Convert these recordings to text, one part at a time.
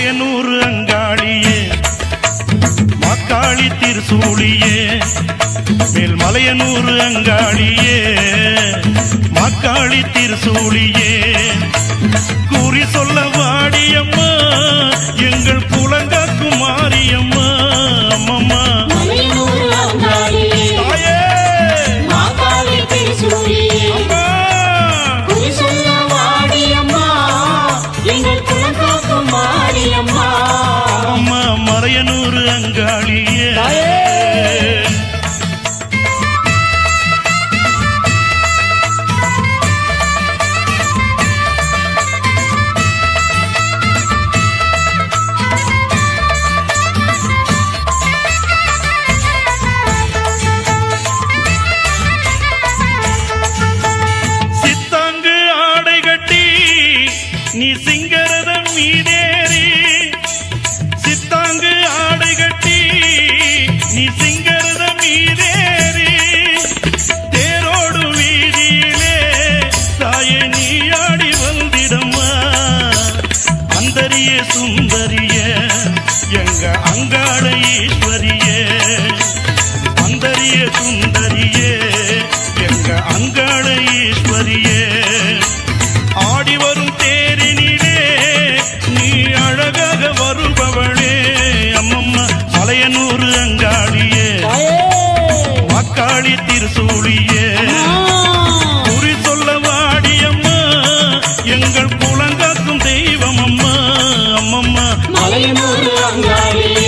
மலையனூர் அங்காளியே மாக்காளி திருசூழியே மேல் மலையனூறு அங்காளியே மாக்காளி திருசூழியே கூறி சொல்ல வாடியம்மா சுந்தரிய எங்க அங்காள ஈஸ்வரியே அந்தரிய சுந்தரியே எங்க அங்காள ஈஸ்வரியே. ஆடி வரும் தேரினிலே நீ அழகாக வருபவளே அம்மம்மா மலையனூர் அங்காளியே. மக்காளி திருசூழியே குறி சொல்ல வாடியம்மா எங்கள் புலங்காக்கும் தெய்வம் அம்மா. அம்மம்மா. மலையனூர் அங்காளியே,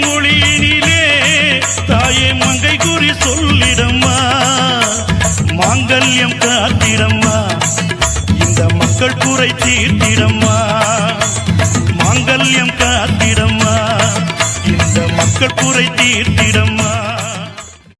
மொழியினிலே தாயே மங்கை குறி சொல்லிடம்மா. மாங்கல்யம் காத்திடம்மா. இந்த மக்கள் குறை தீர்த்திடம்மா. மாங்கல்யம் காத்திடம்மா. இந்த மக்கள் குறை தீர்த்திடம்மா.